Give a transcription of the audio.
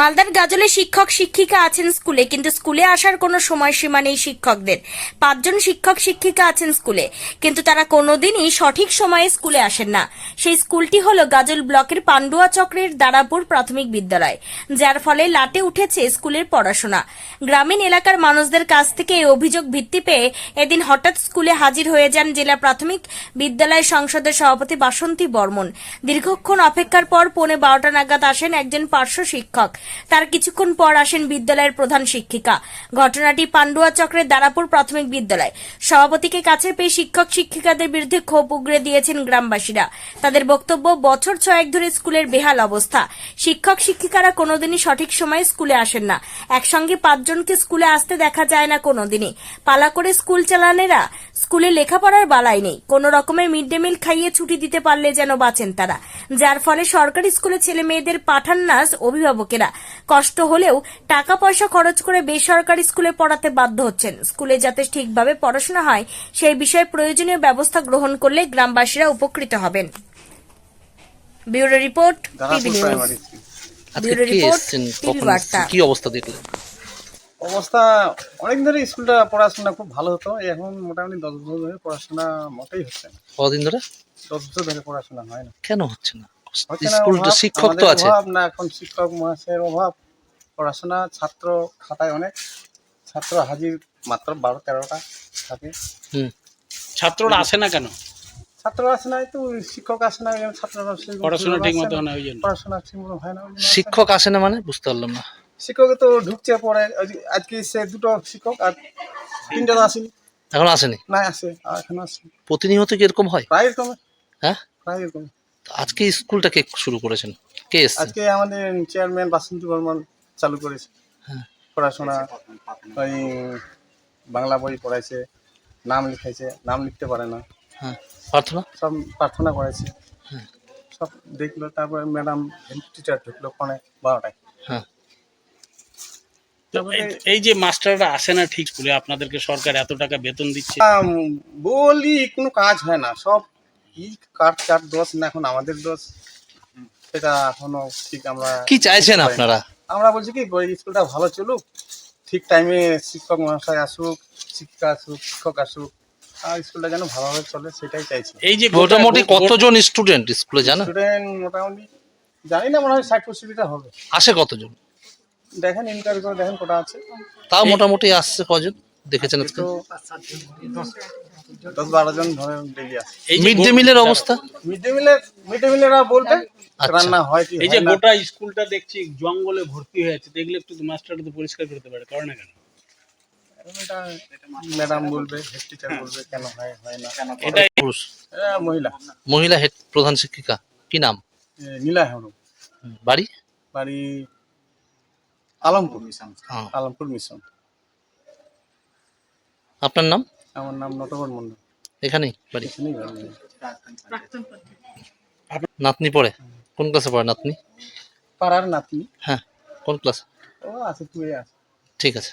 মালদার গাজলে শিক্ষক শিক্ষিকা আছেন স্কুলে, কিন্তু স্কুলে আসার কোনো সময়সীমা নেই শিক্ষকদের। পাঁচজন শিক্ষক শিক্ষিকা আছেন স্কুলে, কিন্তু তারা কোনোদিনই সঠিক সময়ে স্কুলে আসেন না। সেই স্কুলটি হলো গাজল ব্লকের পান্ডুয়া চক্রের দারাপুর প্রাথমিক বিদ্যালয়, যার ফলে লাটে উঠেছে স্কুলের পড়াশোনা। গ্রামীণ এলাকার মানুষদের কাছ থেকে এই অভিযোগ ভিত্তি পেয়ে এদিন হঠাৎ স্কুলে হাজির হয়ে যান জেলা প্রাথমিক বিদ্যালয় সংসদের সভাপতি বাসন্তী বর্মন। দীর্ঘক্ষণ অপেক্ষার পর পৌনে বারোটা নাগাদ আসেন একজন পার্শ্ব শিক্ষক। তার কিছুক্ষণ পর আসেন বিদ্যালয়ের প্রধান শিক্ষিকা। ঘটনাটি পান্ডুয়া চক্রের দারাপুর প্রাথমিক বিদ্যালয়। সভাপতিকে কাছে পেয়ে শিক্ষক শিক্ষিকাদের বিরুদ্ধে ক্ষোভ উগরে দিয়েছেন গ্রামবাসীরা। তাদের বক্তব্য, বছর ছয়েক ধরে স্কুলের বেহাল অবস্থা। শিক্ষক শিক্ষিকারা কোনোদিনই সঠিক সময়ে স্কুলে আসেন না। একসঙ্গে পাঁচজনকে স্কুলে আসতে দেখা যায় না কোনোদিনই। পালা করে স্কুল চালানেরা স্কুলে লেখাপড়ার বালাই নেই। কোনো রকমের মিড ডে মিল খাইয়ে ছুটি দিতে পারলে যেন বাঁচেন তারা। যার ফলে সরকারি স্কুলে ছেলে মেয়েদের পাঠান না অভিভাবকেরা। কষ্ট হলেও টাকা পয়সা খরচ করে বেসরকারি স্কুলে পড়াতে বাধ্য হচ্ছেন। স্কুলে যাতে ঠিকভাবে পড়াশোনা হয় সেই বিষয়ে প্রয়োজনীয় ব্যবস্থা গ্রহণ করলে গ্রামবাসীরা উপকৃত হবেন। ব্যুরো রিপোর্ট ব্যুরো রিপোর্ট কি অবস্থা দেখলেন? অবস্থা অনেক ধরে স্কুলটা পড়াশোনা খুব ভালো হতো এখন মোটামুটি দশ বছর ধরে পড়াশোনা মোটেই হচ্ছে না। কদিন ধরে? দশ বছর ধরে পড়াশোনা হয় না। কেন হচ্ছে না? স্কুলটা শিক্ষক তো আছে। অভাব না এখন শিক্ষক মহাশয়ের অভাব। পড়াশোনা ছাত্র খাতায় অনেক। ছাত্র হাজির মাত্র বারো তেরোটা থাকে। হুম। ছাত্ররা আসে না কেন? ছাত্র আসে না তো শিক্ষক আসে না ছাত্ররা পড়াশোনা ঠিক মতো হয় না পড়াশোনা ঠিক মতো হয় না। শিক্ষক আসে না মানে? বুঝতে পারলাম না। শিক্ষক তো ঢুকছে পরে আজকে সে দুটো শিক্ষক আর তিনটা তো আসেনি। এখন আসেনি? না আসে আর এখন আসে প্রতিনিয়ত কি এরকম হয়? প্রায় এরকম হ্যাঁ? প্রায় এরকম আজকে স্কুলটা কে শুরু করেছেন? কে আজকে আমাদের চেয়ারম্যান বাসন্তী বর্মন চালু করেছে। হ্যাঁ। পড়াশোনা ওই বাংলা বই পড়াইছে নাম লিখাইছে নাম লিখতে পারে না। হ্যাঁ। প্রার্থনা? সব প্রার্থনা করেছে। হ্যাঁ। সব দেখল তারপরে ম্যাডাম হেড টিচার ঢুকলো ফোনে বারোটায়। হ্যাঁ। এই- এই যে মাস্টাররা আসে না ঠিক স্কুলে আপনাদেরকে সরকার এত টাকা বেতন দিচ্ছে? বলি কোনো কাজ হয় না সব কি কার কার দোষ না এখন আমাদের দোষ সেটা এখনও ঠিক আমরা কি চাইছেন আপনারা? আমরা বলছি কি স্কুলটা ভালো চলুক ঠিক টাইমে শিক্ষক মহাশয় আসুক শিক্ষিকা আসুক শিক্ষক আসুক আর স্কুলটা যেন ভালোভাবে চলে সেটাই চাইছি। এই যে মোটামুটি কতজন স্টুডেন্ট স্কুলে জানো স্টুডেন্ট মোটামুটি জানি না মনে হয় ষাট পঁচিশটা হবে। আসে কতজন? দেখেন ইনকোয়ারি করে দেখেন কোটা আছে। তাও মোটামুটি আসছে কজন? দেখেছেন আজকে? তো দশ বারো জন ধরে ডেলি আসে মিড ডে মিলের অবস্থা? মিড ডে মিলের মিড ডে মিলেরা বলবে। রান্না হয় কি এই যে গোটা স্কুলটা দেখছি জঙ্গলে ভর্তি হয়ে আছে। দেখলে একটু মাস্টাররা তো পরিষ্কার করতে পারে কারণ না কেন? ম্যাডাম বলবে হেড টিচার বলবে কেন হয় হয় না। এটা পুরুষ? মহিলা। মহিলা হেড প্রধান শিক্ষিকা। কি নাম? নীলা হেমরম বাড়ি? বাড়ি আলমপুর মিশন আলমপুর মিশন। আপনার নাম? আমার নাম নটবর মন্ডল এখানেই বাড়ি? বাড়ি। নাতনি পড়ে? কোন ক্লাসে পড়ে নাতনি? পাড়ার নাতনি। হ্যাঁ কোন ক্লাস ও আছে তুই আছে। ঠিক আছে।